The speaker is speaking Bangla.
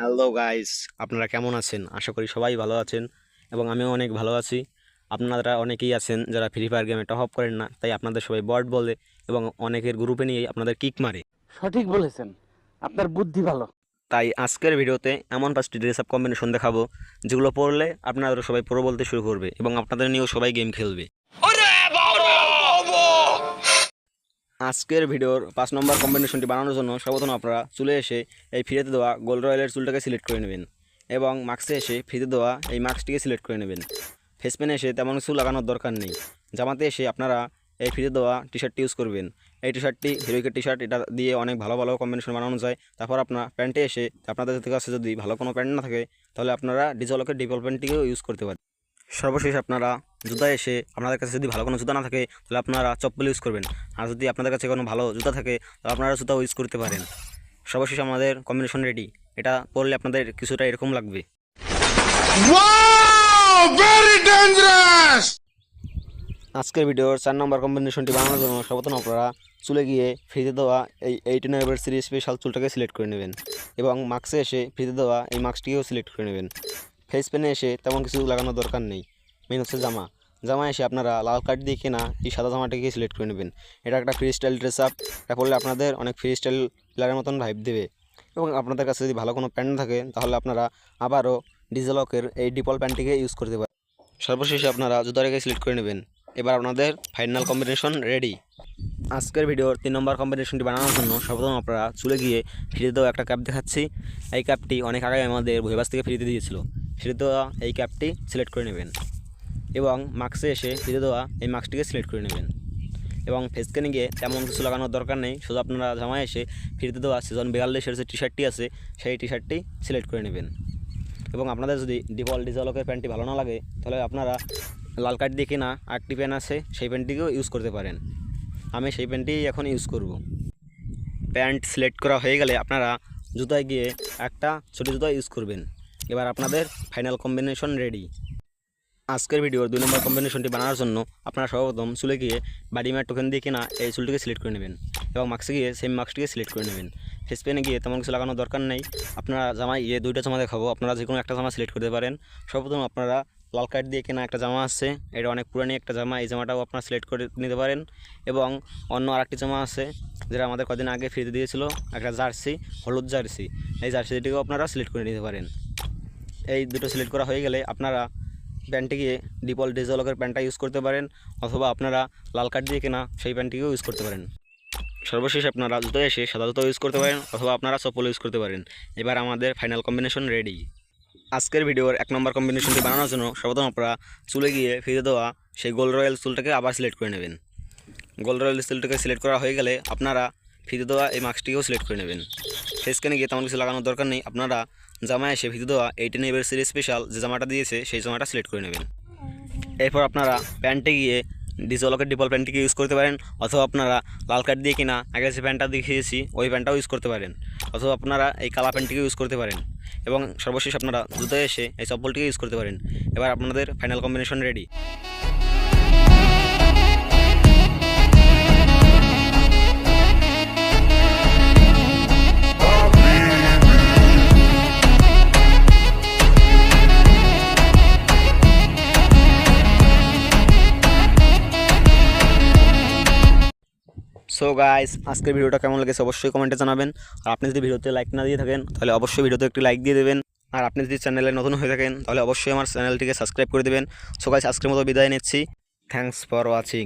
হ্যালো গাইস আপনারা কেমন আছেন? আশা করি সবাই ভালো আছেন এবং আমিও অনেক ভালো আছি। আপনারা অনেকেই আছেন যারা ফ্রি ফায়ার গেমে টপ আপ করেন না তাই আপনাদের সবাই বট বলে এবং অনেকের গ্রুপে নিয়ে আপনাদের কিক মারে। সঠিক বলেছেন। আপনার বুদ্ধি ভালো। তাই আজকের ভিডিওতে এমন পাঁচটি ড্রেস আপ কম্বিনেশন দেখাবো যেগুলো পড়লে আপনারা সবাই পুরো বলতে শুরু করবে এবং আপনাদের নিয়েও সবাই গেম খেলবে। আজকের ভিডিওর পাঁচ নম্বর কম্বিনেশনটি বানানোর জন্য সর্বপ্রথম আপনারা চুলে এসে এই ফ্রিতে দেওয়া গোল্ড রয়্যালের চুলটাকে সিলেক্ট করে নেবেন এবং মাস্কে এসে ফ্রিতে দেওয়া এই মাস্কটিকে সিলেক্ট করে নেবেন। ফেস প্যানে এসে তেমন কিছু লাগানোর দরকার নেই। জামাতে এসে আপনারা এই ফ্রিতে দেওয়া টি শার্টটি ইউজ করবেন। এই টি শার্টটি হিরোইকের টি শার্ট এটা দিয়ে অনেক ভালো ভালো কম্বিনেশন বানানো যায়। তারপর আপনার প্যান্টে এসে আপনাদের কাছে যদি ভালো কোনো প্যান্ট না থাকে, তাহলে আপনারা ডিজলকের ডিপল প্যান্টটিকেও ইউজ করতে পারেন। সর্বশেষ আপনারা জুতা এসে আপনাদের কাছে যদি ভালো কোনো জুতা না থাকে তাহলে আপনারা চপ্পল ইউজ করবেন। আর যদি আপনাদের কাছে কোনো ভালো জুতা থাকে তাহলে আপনারা জুতাও ইউজ করতে পারেন। সর্বশেষ আমাদের কম্বিনেশন রেডি এটা পরলে আপনাদের কিছুটা এরকম লাগবে! আজকের ভিডিওর চার নম্বর কম্বিনেশনটি বানানোর জন্য সর্বপ্রথম আপনারা চুলে গিয়ে ফ্রিতে দেওয়া এই এইটিন সিরিজ স্পেশাল চুলটাকে সিলেক্ট করে নেবেন। এবং মাস্কে এসে ফ্রিতে দেওয়া এই মাস্কটিকেও সিলেক্ট করে নেবেন। ফেস প্যানে এসে তেমন কিছু লাগানোর দরকার নেই। মেন হচ্ছে জামা। জামা এসে আপনারা লাল কার্ড দিয়ে কেনা এই সাদা জামাটাকে সিলেক্ট করে নেবেন। এটা একটা ফ্রি স্টাইল ড্রেস আপ এটা পরলে আপনাদের অনেক ফ্রি স্টাইল প্লেয়ারের মতন ভাইব দেবে। এবং আপনাদের কাছে যদি ভালো কোনো প্যান্ট থাকে, তাহলে আপনারা আবারও ডিজেলকের এই ডিপল প্যান্টটিকে ইউজ করতে পারেন। সর্বশেষে আপনারা জুতাটাকে সিলেক্ট করে নেবেন। এবার আপনাদের ফাইনাল কম্বিনেশন রেডি আজকের ভিডিওর তিন নম্বর কম্বিনেশনটি বানানোর জন্য সর্বপ্রথম আপনারা চলে গিয়ে ফ্রিতে দেওয়া একটা ক্যাপ দেখাচ্ছি। এই ক্যাপটি অনেক আগে আমাদের ভৈবাস থেকে ফ্রিতে দিয়েছিল। ফ্রিতে দেওয়া এই ক্যাপটি সিলেক্ট করে নেবেন এবং মাস্কে এসে ফ্রিতে দেওয়া এই মাস্কটিকে সিলেক্ট করে নেবেন এবং ফেসকেনে গিয়ে তেমন কিছু লাগানোর দরকার নেই, শুধু আপনারা জামায় এসে ফিরতে দেওয়া সিজন বিয়াল্লিশের যে টি শার্টটি আছে, সেই টি শার্টটি সিলেক্ট করে নেবেন। এবং আপনাদের যদি ডিফল্ট ডিজলকের প্যান্টটি ভালো না লাগে, তাহলে আপনারা লাল কার্ড দিয়ে কেনা আরেকটি প্যান্ট আছে, সেই প্যান্টটিকেও ইউজ করতে পারেন। আমি সেই প্যান্টটি এখন ইউজ করব। প্যান্ট সিলেক্ট করা হয়ে গেলে আপনারা জুতায় গিয়ে একটা ছোটো জুতা ইউজ করবেন। এবার আপনাদের ফাইনাল কম্বিনেশন রেডি আজকের ভিডিওর দুই নম্বর কম্বিনেশনটি বানানোর জন্য আপনারা সর্বপ্রথম চুলে গিয়ে বাডি ম্যাট টোকেন দিয়ে কিনা এই চুলটিকে সিলেক্ট করে নেবেন এবং মাস্কে গিয়ে সেম মাস্কটিকে সিলেক্ট করে নেবেন। ফেস পেনে গিয়ে তেমন কিছু লাগানোর দরকার নেই। আপনারা জামায় ইয়ে দুইটা জামা দেখাবো। আপনারা যে কোনো একটা জামা সিলেক্ট করতে পারেন। সর্বপ্রথম আপনারা লাল কার্ড দিয়ে কেনা একটা জামা আছে। এটা অনেক পুরানি একটা জামা। এই জামাটাও আপনারা সিলেক্ট করে নিতে পারেন। এবং অন্য আরেকটি জামা আছে, যেটা আমাদের কদিন আগে ফ্রিতে দিয়েছিল। একটা জার্সি, হলুদ জার্সি। এই জার্সিটিকেও আপনারা সিলেক্ট করে নিতে পারেন। এই দুটো সিলেক্ট করা হয়ে গেলে আপনারা প্যান্টে গিয়ে ডিপল ডিজলকের প্যান্টটা ইউজ করতে পারেন, অথবা আপনারা লাল কার্ড দিয়ে কেনা সেই প্যান্টটিকেও ইউজ করতে পারেন। সর্বশেষ আপনারা জুতো এসে সাদা জুতো ইউজ করতে পারেন, অথবা আপনারা চপ্পল ইউজ করতে পারেন। এবার আমাদের ফাইনাল কম্বিনেশন রেডি আজকের ভিডিওর এক নম্বর কম্বিনেশনটি বানানোর জন্য সর্বপ্রথম আপনারা চুলে গিয়ে ফিরে দেওয়া সেই গোল্ড রয়্যাল চুলটাকে আবার সিলেক্ট করে নেবেন। গোল্ড রয়্যাল চুলটাকে সিলেক্ট করা হয়ে গেলে আপনারা ফিতে দেওয়া এই মাস্কটিকেও সিলেক্ট করে নেবেন। ফেসকেনে গিয়ে তেমন কিছু লাগানোর দরকার নেই। আপনারা জামায় এসে ফিতে দেওয়া এইটিন সিরিজ স্পেশাল যে জামাটা দিয়েছে, সেই জামাটা সিলেক্ট করে নেবেন। এরপর আপনারা প্যান্টে গিয়ে ডিজলকের ডিপল প্যান্টটিকে ইউজ করতে পারেন, অথবা আপনারা লাল কার্ড দিয়ে কিনা, আগে যে প্যান্টটা দেখিয়েছি, ওই প্যান্টটাও ইউজ করতে পারেন, অথবা আপনারা এই কালা প্যান্টটিকে ইউজ করতে পারেন। এবং সর্বশেষ আপনারা জুতোয় এসে এই চপ্পলটিকে ইউজ করতে পারেন। এবার আপনাদের final combination ready so guys আজকের ভিডিওটা কেমন লেগেছে অবশ্যই কমেন্টে জানাবেন। আর আপনি যদি ভিডিওতে লাইক না দিয়ে থাকেন, তাহলে অবশ্যই ভিডিওতে একটি লাইক দিয়ে দেবেন। আর আপনি যদি চ্যানেলে নতুন হয়ে থাকেন, তাহলে অবশ্যই আমার চ্যানেলটিকে সাবস্ক্রাইব করে দেবেন। সো গাইস আজকের মতো বিদায় নিচ্ছি। Thanks for watching